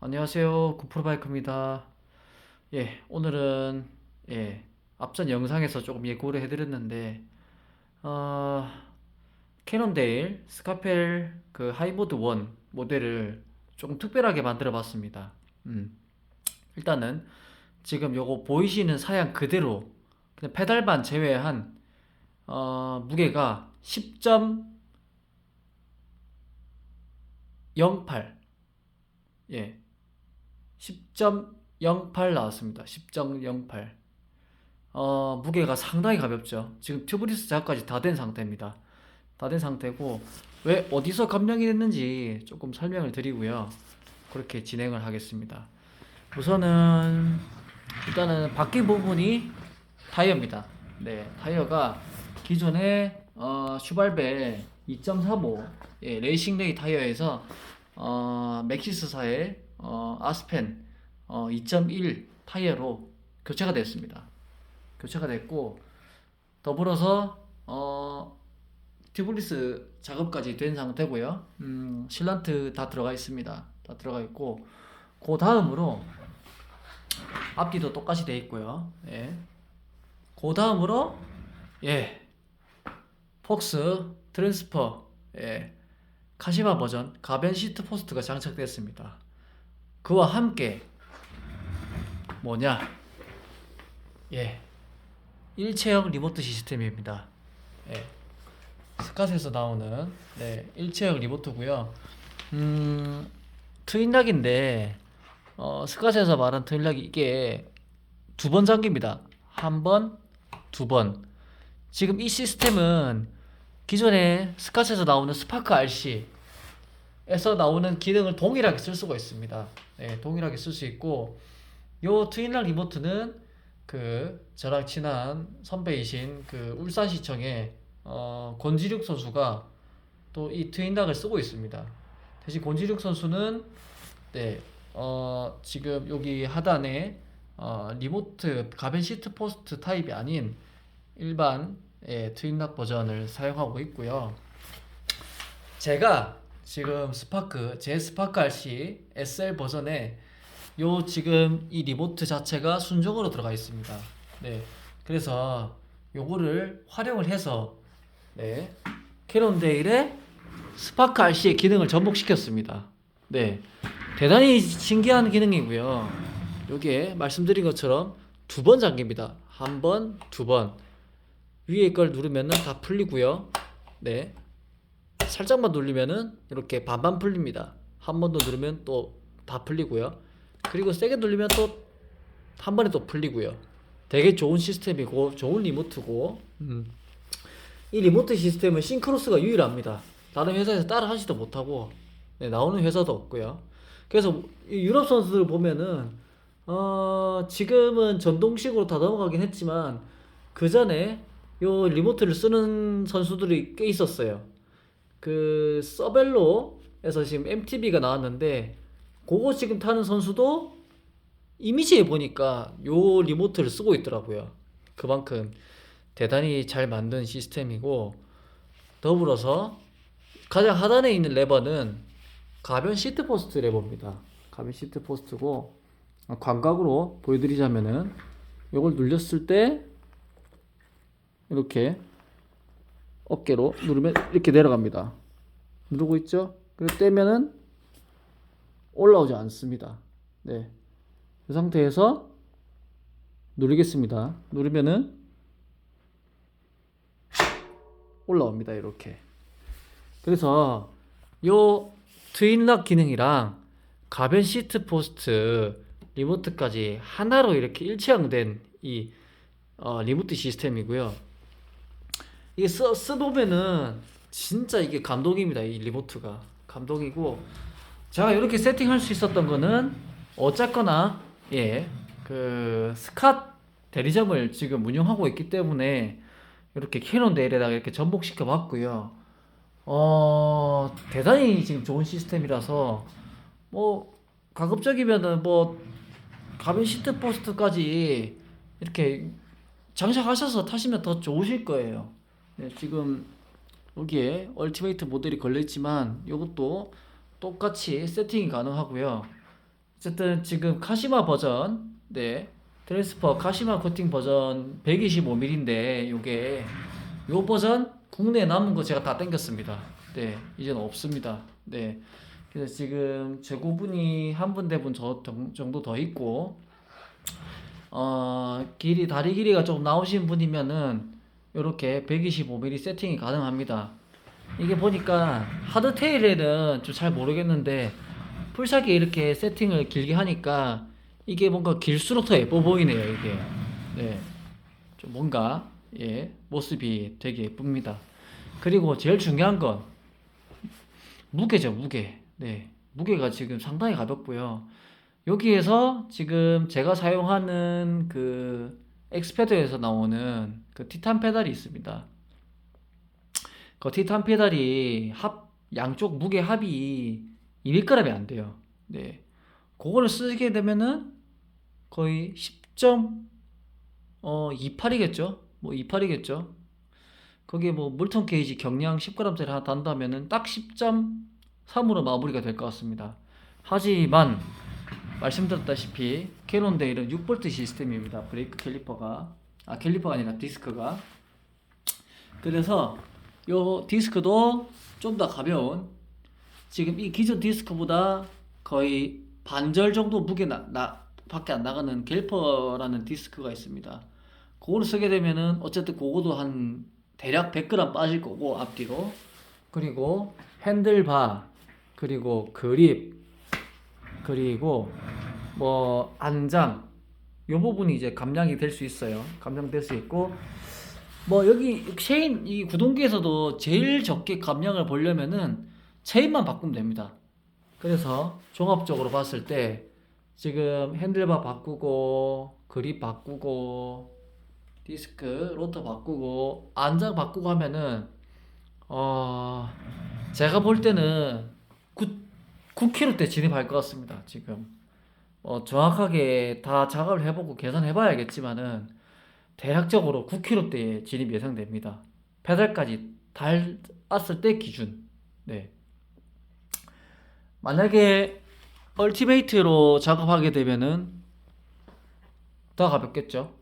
안녕하세요. 구프로바이크입니다. 예, 오늘은 예, 앞전 영상에서 조금 예고를 해드렸는데 어, 캐논데일 스카펠 그 하이보드 1 모델을 조금 특별하게 만들어 봤습니다. 음, 일단은 지금 요거 보이시는 사양 그대로 그냥 페달만 제외한 어, 무게가 10.08 예, 10.08 나왔습니다. 10.08. 어, 무게가 상당히 가볍죠. 지금 튜브리스 작업까지 다 된 상태입니다. 다 된 상태고, 왜 어디서 감량이 됐는지 조금 설명을 드리고요. 그렇게 진행을 하겠습니다. 우선은, 일단은 바뀐 부분이 타이어입니다. 네, 타이어가 기존의 어, 슈발베 2.45 예, 레이싱 레이 타이어에서 어, 맥시스사의 어, 아스펜 어, 2.1 타이어로 교체가 됐습니다. 교체가 됐고 더불어서 어, 튜블리스 작업까지 된 상태고요. 음, 실란트 다 들어가 있습니다. 다 들어가 있고 그 다음으로 앞뒤도 똑같이 돼 있고요. 예. 그 다음으로 예 폭스 트랜스퍼 예 카시마 버전 가변 시트 포스트가 장착됐습니다. 그와 함께 뭐냐? 예. 일체형 리모트 시스템입니다. 예. 스캇에서 나오는 네, 일체형 리모트고요. 음, 트윈락인데 어, 스캇에서 말한 트윈락이 이게 두 번 잠깁니다. 한 번, 두 번. 지금 이 시스템은 기존에 스캇에서 나오는 스파크 RC 에서 나오는 기능을 동일하게 쓸 수가 있습니다. 네, 동일하게 쓸 수 있고 요 트윈락 리모트는 그 저랑 친한 선배이신 그 울산시청의 어, 권지륙 선수가 또 이 트윈락을 쓰고 있습니다. 대신 권지륙 선수는 네, 어, 지금 여기 하단에 어, 리모트 가벤 시트 포스트 타입이 아닌 일반 예, 트윈락 버전을 사용하고 있고요. 제가 지금 스파크 제 스파크 RC SL 버전에 요 지금 이 리모트 자체가 순정으로 들어가 있습니다. 네, 그래서 요거를 활용을 해서 네 캐논데일의 스파크 RC의 기능을 접목시켰습니다. 네, 대단히 신기한 기능이고요. 요게 말씀드린 것처럼 두 번 잠깁니다. 한 번, 두 번. 위에 걸 누르면은 다 풀리고요. 네. 살짝만 눌리면은 이렇게 반반 풀립니다. 한 번 더 누르면 또 다 풀리고요. 그리고 세게 누르면 또 한 번에 또 풀리고요. 되게 좋은 시스템이고 좋은 리모트고 음. 이 리모트 시스템은 싱크로스가 유일합니다. 다른 회사에서 따라 하지도 못하고 네, 나오는 회사도 없고요. 그래서 이 유럽 선수들 보면은 어, 지금은 전동식으로 다 넘어가긴 했지만 그 전에 요 리모트를 쓰는 선수들이 꽤 있었어요. 그 서벨로에서 지금 MTB가 나왔는데 그거 지금 타는 선수도 이미지에 보니까 요 리모트를 쓰고 있더라고요. 그만큼 대단히 잘 만든 시스템이고 더불어서 가장 하단에 있는 레버는 가변 시트 포스트 레버입니다. 가변 시트 포스트고 광각으로 보여드리자면은 이걸 눌렸을 때 이렇게 어깨로 누르면 이렇게 내려갑니다. 누르고 있죠? 그리고 떼면은 올라오지 않습니다. 네. 이 상태에서 누르겠습니다. 누르면은 올라옵니다. 이렇게. 그래서 요 트윈락 기능이랑 가변 시트 포스트 리모트까지 하나로 이렇게 일체형된 이 어, 리모트 시스템이고요. 이게 써, 써보면은 진짜 이게 감동입니다. 이 리모트가 감동이고 제가 이렇게 세팅할 수 있었던 거는 어쨌거나 예 그 스캇 대리점을 지금 운영하고 있기 때문에 이렇게 캐논 데일에다가 이렇게 전복시켜 봤고요. 어 대단히 지금 좋은 시스템이라서 뭐 가급적이면은 뭐 가변 시트 포스트까지 이렇게 장착하셔서 타시면 더 좋으실 거예요. 네, 지금 여기에 얼티메이트 모델이 걸려 있지만 이것도 똑같이 세팅이 가능하고요. 어쨌든 지금 카시마 버전, 네, 트랜스퍼 카시마 코팅 버전 125mm인데 요게 요 버전 국내에 남은 거 제가 다 땡겼습니다. 네, 이제는 없습니다. 네, 그래서 지금 재고분이 한 분 대분 저 정- 정도 더 있고 어 길이 다리 길이가 좀 나오신 분이면은 요렇게 125mm 세팅이 가능합니다. 이게 보니까 하드테일에는 좀 잘 모르겠는데 풀샷에 이렇게 세팅을 길게 하니까 이게 뭔가 길수록 더 예뻐 보이네요 이게. 네. 좀 뭔가 예 모습이 되게 예쁩니다. 그리고 제일 중요한 건 무게죠 무게. 네. 무게가 지금 상당히 가볍고요. 여기에서 지금 제가 사용하는 그 엑스패드에서 나오는 그 티탄 페달이 있습니다 그 티탄 페달이 합 양쪽 무게 합이 200g이 안 돼요. 네. 그거를 쓰게 되면은 거의 10.28이겠죠? 뭐 28이겠죠? 거기에 뭐 물통 게이지 경량 10g짜리 하나 단다면은 딱 10.3으로 마무리가 될 것 같습니다. 하지만 말씀드렸다시피 캐논 데일은 6V 시스템입니다. 브레이크 캘리퍼가 아 캘리퍼가 아니라 디스크가 그래서 요 디스크도 좀 더 가벼운 지금 이 기존 디스크보다 거의 반절 정도 무게 나, 나 밖에 안 나가는 갤퍼라는 디스크가 있습니다. 그거를 쓰게 되면은 어쨌든 그거도 한 대략 100g 빠질 거고 앞뒤로 그리고 핸들바 그리고 그립 그리고 뭐 안장 요 부분이 이제 감량이 될 수 있어요. 감량될 수 있고 뭐 여기 체인 이 구동기에서도 제일 적게 감량을 보려면은 체인만 바꾸면 됩니다. 그래서 종합적으로 봤을 때 지금 핸들바 바꾸고 그립 바꾸고 디스크 로터 바꾸고 안장 바꾸고 하면은 어 제가 볼 때는 9 9km대 진입할 것 같습니다. 지금 어 정확하게 다 작업을 해보고 계산해봐야겠지만은 대략적으로 9km대에 진입 예상됩니다. 페달까지 닳았을 때 기준. 네. 만약에 얼티메이트로 작업하게 되면은 더 가볍겠죠.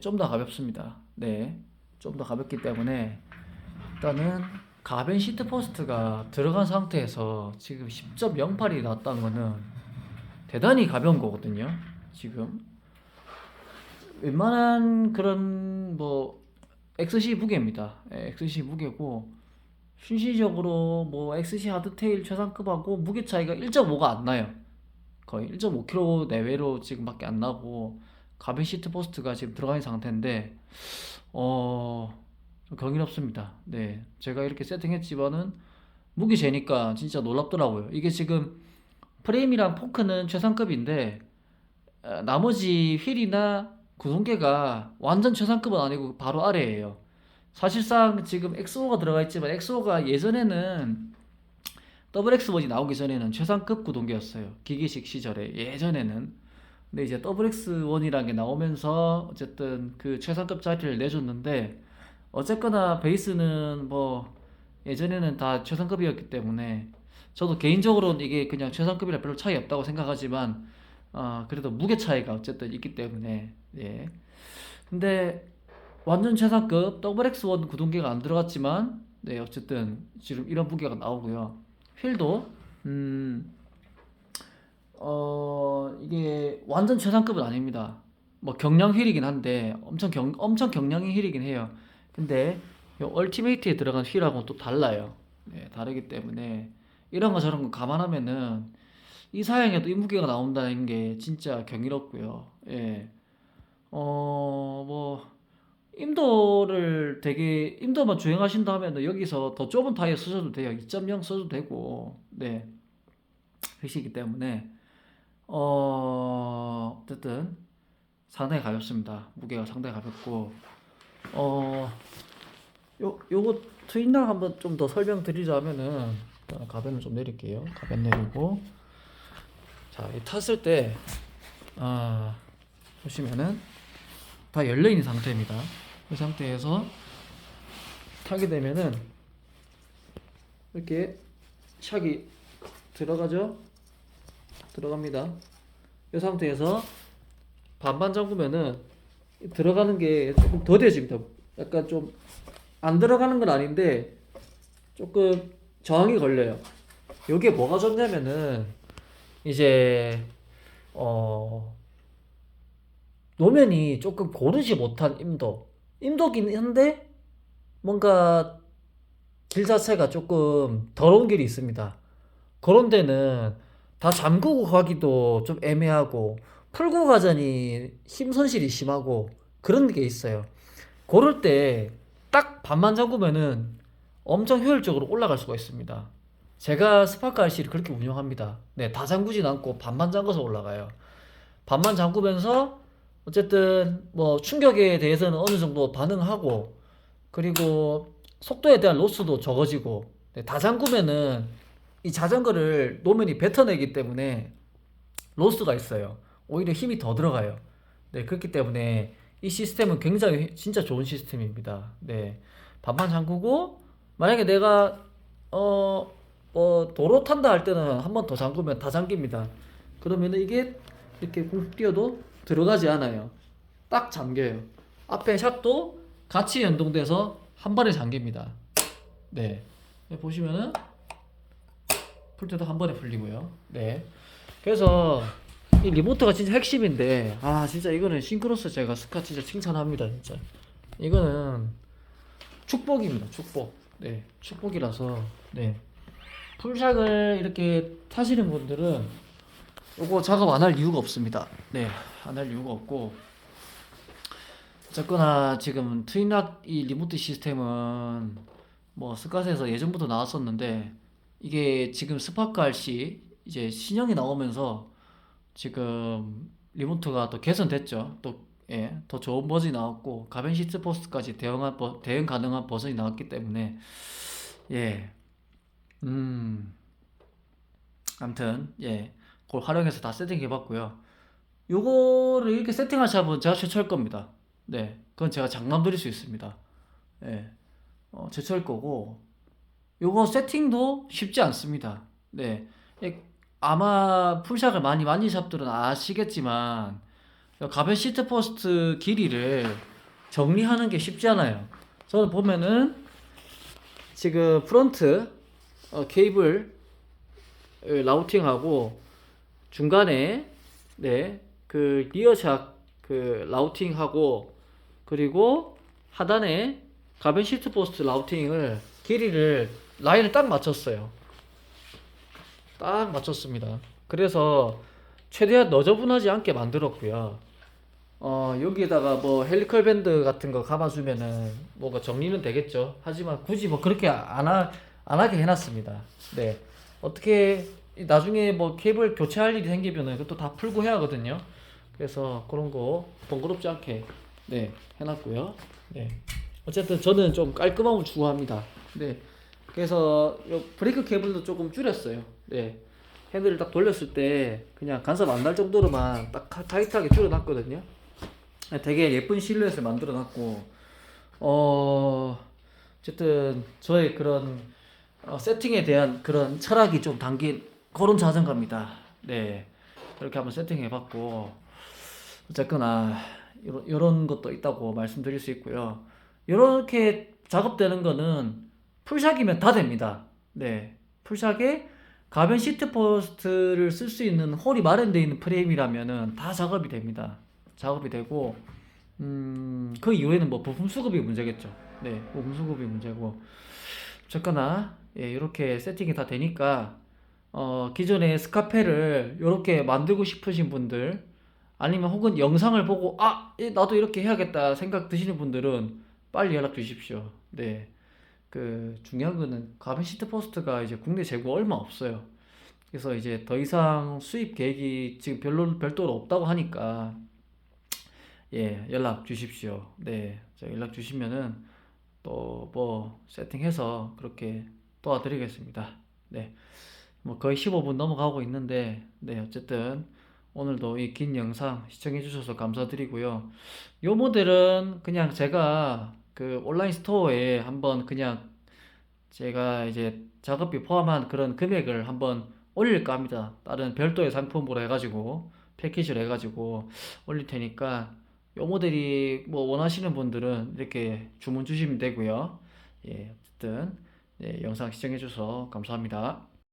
좀더 가볍습니다. 네. 좀 더 가볍기 때문에 일단은 가변 시트 포스트가 들어간 상태에서 지금 10.08이 나왔다는 거는 대단히 가벼운 거거든요. 지금 웬만한 그런 뭐 XC 무게입니다. 예, XC 무게고 실질적으로 뭐 XC 하드테일 최상급하고 무게 차이가 1.5가 안 나요. 거의 1.5kg 내외로 지금밖에 안 나고 가변 시트 포스트가 지금 있는 상태인데 어, 좀 경이롭습니다. 네, 제가 이렇게 세팅했지만은 무게 재니까 진짜 놀랍더라고요. 이게 지금 프레임이랑 포크는 최상급인데 어, 나머지 휠이나 구동계가 완전 최상급은 아니고 바로 아래예요. 사실상 지금 XO가 들어가 있지만 XO가 예전에는 더블 X1이 나오기 전에는 최상급 구동계였어요. 기계식 시절에 예전에는. 근데 이제 더블 X1이라는 게 나오면서 어쨌든 그 최상급 자리를 내줬는데 어쨌거나 베이스는 뭐 예전에는 다 최상급이었기 때문에 저도 개인적으로는 이게 그냥 최상급이라 별로 차이 없다고 생각하지만 아 그래도 무게 차이가 어쨌든 있기 때문에 예. 근데 완전 최상급 더블 X1 구동계가 안 들어갔지만 네 어쨌든 지금 이런 무게가 나오고요. 휠도 음, 어 이게 완전 최상급은 아닙니다. 뭐 경량 휠이긴 한데 엄청 경 엄청 경량의 휠이긴 해요. 근데 요 얼티메이트에 들어간 휠하고는 또 달라요. 네, 다르기 때문에 이런 거 저런 거 감안하면은 이 사양에도 이 무게가 나온다는 게 진짜 경이롭고요. 예. 어, 뭐, 임도를 되게, 임도만 주행하신다 하면은 여기서 더 좁은 타이어 쓰셔도 돼요. 2.0 써도 되고, 네. 그시기 때문에, 어, 어쨌든, 상당히 가볍습니다. 무게가 상당히 가볍고, 어, 요, 요거 트윈랑 한번 좀 더 설명드리자면은, 일단 가변을 좀 내릴게요. 가변 내리고, 자, 이 탔을 때, 아, 보시면은 다 열려 있는 상태입니다. 이 상태에서 타게 되면은 이렇게 샥이 들어가죠? 들어갑니다. 이 상태에서 반반 잠그면은 들어가는 게 조금 더뎌집니다. 약간 좀 안 들어가는 건 아닌데 조금 저항이 걸려요. 요게 뭐가 좋냐면은 이제 어 노면이 조금 고르지 못한 임도 임도긴 한데 뭔가 길 자체가 조금 더러운 길이 있습니다. 그런 데는 다 잠그고 가기도 좀 애매하고 풀고 가자니 힘 손실이 심하고 그런 게 있어요. 그럴 때딱 반만 잠그면은 엄청 효율적으로 올라갈 수가 있습니다. 제가 스파크 RC를 그렇게 운영합니다. 네, 다 잠그진 않고 반만 잠궈서 올라가요. 반만 잠그면서 어쨌든 뭐 충격에 대해서는 어느 정도 반응하고 그리고 속도에 대한 로스도 적어지고 네, 다 잠그면은 이 자전거를 노면이 뱉어내기 때문에 로스가 있어요. 오히려 힘이 더 들어가요. 네, 그렇기 때문에 이 시스템은 굉장히 진짜 좋은 시스템입니다. 네, 반만 잠그고 만약에 내가 어, 뭐 도로 탄다 할 때는 한 번 더 잠그면 다 잠깁니다. 그러면은 이게 이렇게 쿵 뛰어도 들어가지 않아요. 딱 잠겨요. 앞에 샷도 같이 연동돼서 한 번에 잠깁니다. 네. 네, 보시면은 풀 때도 한 번에 풀리고요. 네. 그래서 이 리모트가 진짜 핵심인데 아 진짜 이거는 싱크로스 제가 스카 진짜 칭찬합니다 진짜. 이거는 축복입니다. 축복. 네. 축복이라서 네. 풀샥을 이렇게 타시는 분들은 요거 작업 안 할 이유가 없습니다. 네. 안 할 이유가 없고 어쨌거나 지금 트윈락 이 리모트 시스템은 뭐 스카트에서 예전부터 나왔었는데 이게 지금 스파크 RC 이제 신형이 나오면서 지금 리모트가 또 개선됐죠. 또 예, 더 좋은 버전이 나왔고 가변 시트 포스트까지 대응한 버- 대응 가능한 버전이 나왔기 때문에 예, 음, 아무튼 예, 그걸 활용해서 다 세팅해봤고요. 요거를 이렇게 세팅할 샵은 제가 최초일 겁니다. 네, 그건 제가 장담 드릴 수 있습니다. 예, 어, 최초일 거고 요거 세팅도 쉽지 않습니다. 네, 예, 아마 풀샥을 많이 만진 샵들은 아시겠지만 가변 시트 포스트 길이를 정리하는 게 쉽지 않아요. 저는 보면은 지금 프론트 어, 케이블 어, 라우팅하고 중간에 네그 리어샥 그 라우팅하고 그리고 하단에 가변 시트 포스트 라우팅을 길이를 라인을 딱 맞췄어요. 딱 맞췄습니다. 그래서 최대한 너저분하지 않게 만들었고요. 어, 여기에다가 뭐 헬리컬 밴드 같은 거 감아주면은 뭐가 정리는 되겠죠. 하지만 굳이 뭐 그렇게 안, 하, 안 하게 해놨습니다. 네. 어떻게 나중에 뭐 케이블 교체할 일이 생기면은 그것도 다 풀고 해야 하거든요. 그래서 그런 거 번거롭지 않게 네 해놨고요. 네. 어쨌든 저는 좀 깔끔함을 추구합니다. 네. 그래서 요 브레이크 케이블도 조금 줄였어요. 네. 핸들을 딱 돌렸을 때 그냥 간섭 안 날 정도로만 딱 타- 타이트하게 줄여놨거든요. 네, 되게 예쁜 실루엣을 만들어놨고 어 어쨌든 저의 그런 어, 세팅에 대한 그런 철학이 좀 담긴 그런 자전거입니다. 네 이렇게 한번 세팅해봤고 어쨌거나 요런 것도 있다고 말씀드릴 수 있고요. 이렇게 작업되는 거는 풀샥이면 다 됩니다. 네 풀샥에 가변 시트 포스트를 쓸 수 있는 홀이 마련되어 있는 프레임이라면은 다 작업이 됩니다. 작업이 되고 음, 그 이후에는 뭐 부품 수급이 문제겠죠. 네, 부품 수급이 문제고 어쨌거나 예, 이렇게 세팅이 다 되니까 어, 기존의 스카페를 이렇게 만들고 싶으신 분들 아니면 혹은 영상을 보고 아, 예, 나도 이렇게 해야겠다 생각 드시는 분들은 빨리 연락 주십시오. 네. 그 중요한 거는 가변 시트 포스트가 이제 국내 재고 얼마 없어요. 그래서 이제 더 이상 수입 계획이 지금 별로 별도로 없다고 하니까 예 연락 주십시오. 네, 자, 연락 주시면은 또 뭐 세팅해서 그렇게 도와드리겠습니다. 네, 뭐 거의 15분 넘어가고 있는데 네 어쨌든 오늘도 이 긴 영상 시청해 주셔서 감사드리고요. 요 모델은 그냥 제가 그 온라인 스토어에 한번 그냥 제가 이제 작업비 포함한 그런 금액을 한번 올릴까 합니다. 다른 별도의 상품으로 해가지고 패키지로 해가지고 올릴 테니까 요 모델이 뭐 원하시는 분들은 이렇게 주문 주시면 되고요. 예, 어쨌든 네, 영상 시청해 주셔서 감사합니다.